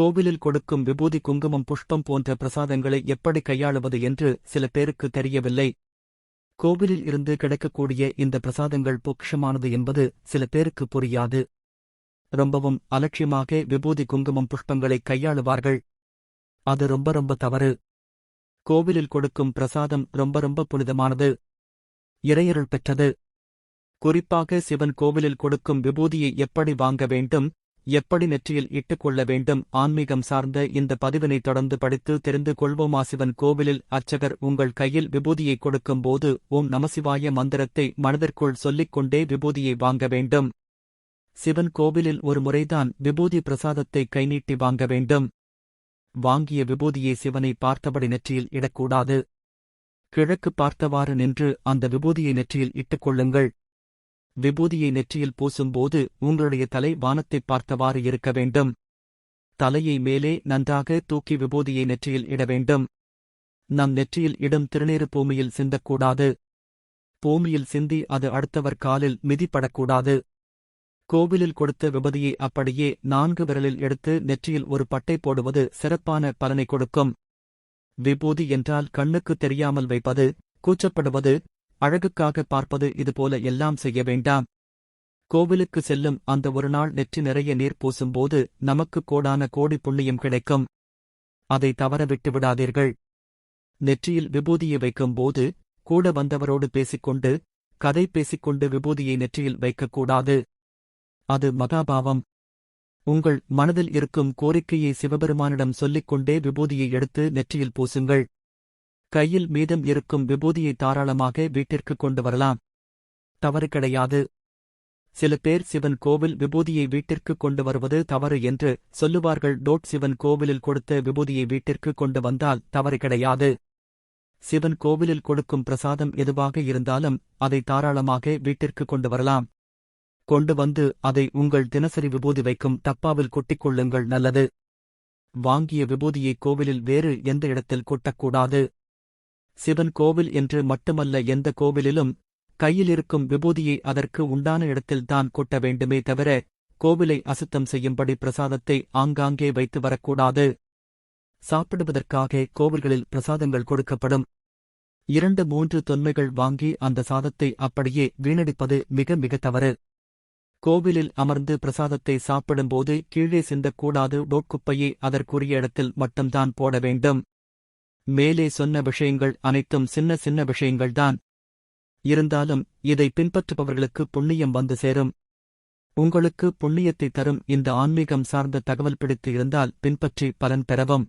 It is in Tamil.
கோவிலில் கொடுக்கும் விபூதி குங்குமம் புஷ்பம் போன்ற பிரசாதங்களை எப்படி கையாளுவது என்று சில பேருக்கு தெரியவில்லை. கோவிலில் இருந்து கிடைக்கக்கூடிய இந்த பிரசாதங்கள் பொக்கிஷமானது என்பது சில பேருக்கு புரியாது. ரொம்பவும் அலட்சியமாக விபூதி குங்குமம் புஷ்பங்களை கையாளுவார்கள். அது ரொம்ப ரொம்ப தவறு. கோவிலில் கொடுக்கும் பிரசாதம் ரொம்ப ரொம்ப புனிதமானது. இறையருள் பெற்றது. குறிப்பாக சிவன் கோவிலில் கொடுக்கும் விபூதியை எப்படி வாங்க வேண்டும்? எப்படி நெற்றியில் இட்டுக்கொள்ள வேண்டும்? ஆன்மீகம் சார்ந்த இந்த பதிவினை தொடர்ந்து படித்து தெரிந்து கொள்வோமா. சிவன் கோவிலில் அர்ச்சகர் உங்கள் கையில் விபூதியை கொடுக்கும்போது ஓம் நமசிவாய மந்திரத்தை மனதிற்குள் சொல்லிக் கொண்டே விபூதியை வாங்க வேண்டும். சிவன் கோவிலில் ஒரு முறைதான் விபூதி பிரசாதத்தை கைநீட்டி வாங்க வேண்டும். வாங்கிய விபூதியை சிவனை பார்த்தபடி நெற்றியில் இடக்கூடாது. கிழக்கு பார்த்தவாறு நின்று அந்த விபூதியை நெற்றியில் இட்டுக் கொள்ளுங்கள் விபூதியை நெற்றியில் பூசும்போது உங்களுடைய தலை வானத்தைப் பார்த்தவாறு இருக்க வேண்டும். தலையை மேலே நன்றாக தூக்கி விபூதியை நெற்றியில் இட வேண்டும். நம் நெற்றியில் இடும் திருநீறு பூமியில் சிந்தக்கூடாது. பூமியில் சிந்தி அது அடுத்தவர் காலில் மிதிப்படக்கூடாது. கோவிலில் கொடுத்த விபதியை அப்படியே நான்கு விரலில் எடுத்து நெற்றியில் ஒரு பட்டை போடுவது சிறப்பான பலனை கொடுக்கும். விபூதி என்றால் கண்ணுக்கு தெரியாமல் வைப்பது கூச்சப்படுவது அழகுக்காக பார்ப்பது இதுபோல எல்லாம் செய்ய வேண்டாம். கோவிலுக்கு செல்லும் அந்த ஒரு நாள் நெற்றி நிறைய நீர் பூசும்போது நமக்கு கோடான கோடி புண்ணியம் கிடைக்கும். அதை தவற விட்டு விடாதீர்கள். நெற்றியில் விபூதியை வைக்கும்போது கூட வந்தவரோடு பேசிக்கொண்டு கதை பேசிக்கொண்டு விபூதியை நெற்றியில் வைக்கக்கூடாது. அது மகாபாவம். உங்கள் மனதில் இருக்கும் கோரிக்கையை சிவபெருமானிடம் சொல்லிக் கொண்டே விபூதியை எடுத்து நெற்றியில் பூசுங்கள். கையில் மீதம் இருக்கும் விபூதியை தாராளமாக வீட்டிற்கு கொண்டு வரலாம். தவறு கிடையாது. சில பேர் சிவன் கோவில் விபூதியை வீட்டிற்கு கொண்டு வருவது தவறு என்று சொல்லுவார்கள். டோட் சிவன் கோவிலில் கொடுத்த விபூதியை வீட்டிற்கு கொண்டு வந்தால் தவறு கிடையாது. சிவன் கோவிலில் கொடுக்கும் பிரசாதம் எதுவாக இருந்தாலும் அதை தாராளமாக வீட்டிற்கு கொண்டு வரலாம். கொண்டு வந்து அதை உங்கள் தினசரி விபூதி வைக்கும் தப்பாவில் கொட்டிக் கொள்ளுங்கள் நல்லது. வாங்கிய விபூதியை கோவிலில் வேறு எந்த இடத்தில் கொட்டக்கூடாது. சிவன் கோவில் என்று மட்டுமல்ல எந்த கோவிலிலும் கையிலிருக்கும் விபூதியை அதற்கு உண்டான இடத்தில் தான் கொட்ட வேண்டுமே தவிர கோவிலை அசுத்தம் செய்யும்படி பிரசாதத்தை ஆங்காங்கே வைத்து வரக்கூடாது. சாப்பிடுவதற்காக கோவில்களில் பிரசாதங்கள் கொடுக்கப்படும். இரண்டு மூன்று தொன்மைகள் வாங்கி அந்த சாதத்தை அப்படியே வீணடிப்பது மிக மிக தவறு. கோவிலில் அமர்ந்து பிரசாதத்தை சாப்பிடும்போது கீழே சிந்தக்கூடாது. டோட்குப்பையை அதற்குரிய இடத்தில் மட்டும்தான் போட வேண்டும். மேலே சொன்ன விஷயங்கள் அனைத்தும் சின்ன சின்ன விஷயங்கள்தான். இருந்தாலும் இதை பின்பற்றுபவர்களுக்கு புண்ணியம் வந்து சேரும். உங்களுக்கு புண்ணியத்தை தரும் இந்த ஆன்மீகம் சார்ந்த தகவல் பிடித்து இருந்தால் பின்பற்றி பலன் பெறவும்.